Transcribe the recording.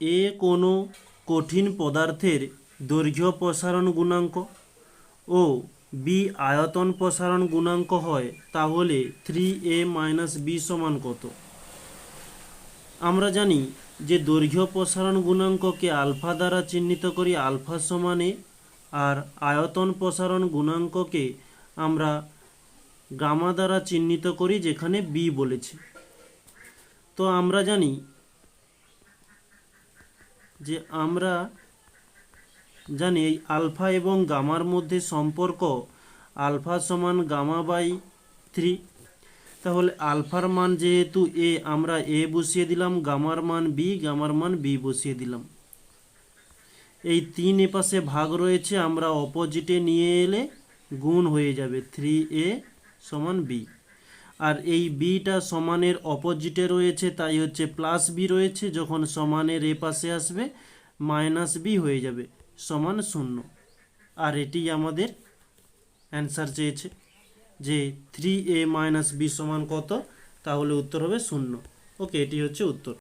এ কোনো কঠিন পদার্থের দৈর্ঘ্য প্রসারণ গুণাঙ্ক ও বি আয়তন প্রসারণ গুণাঙ্ক হয়, তাহলে থ্রি এ মাইনাস বি সমান কত? আমরা জানি যে দৈর্ঘ্য প্রসারণ গুণাঙ্ককে আলফা দ্বারা চিহ্নিত করি আলফা সমানে আর আয়তন প্রসারণ গুণাঙ্ককে আমরা গামা দ্বারা চিহ্নিত করি যেখানে বি বলেছে। তো আমরা জানি যে আমরা জানি এই আলফা এবং গামার মধ্যে সম্পর্ক আলফা সমান গামা বাই থ্রি। তাহলে আলফার মান যেহেতু এ, আমরা এ বসিয়ে দিলাম, গামার মান বি, গামার মান বি বসিয়ে দিলাম। এই তিন এপাশে ভাগ রয়েছে, আমরা অপোজিটে নিয়ে এলে গুণ হয়ে যাবে, থ্রি এ সমান বি। আর এই বিটা সমানের অপোজিটে রয়েছে, তাই হচ্ছে প্লাস বি রয়েছে, যখন সমানের এ পাশে আসবে মাইনাস বি হয়ে যাবে, সমান শূন্য। আর এটি আমাদের অ্যান্সার চেয়েছে যে থ্রি এ মাইনাস বি সমান কত? তাহলে উত্তর হবে শূন্য। ওকে এটি হচ্ছে উত্তর।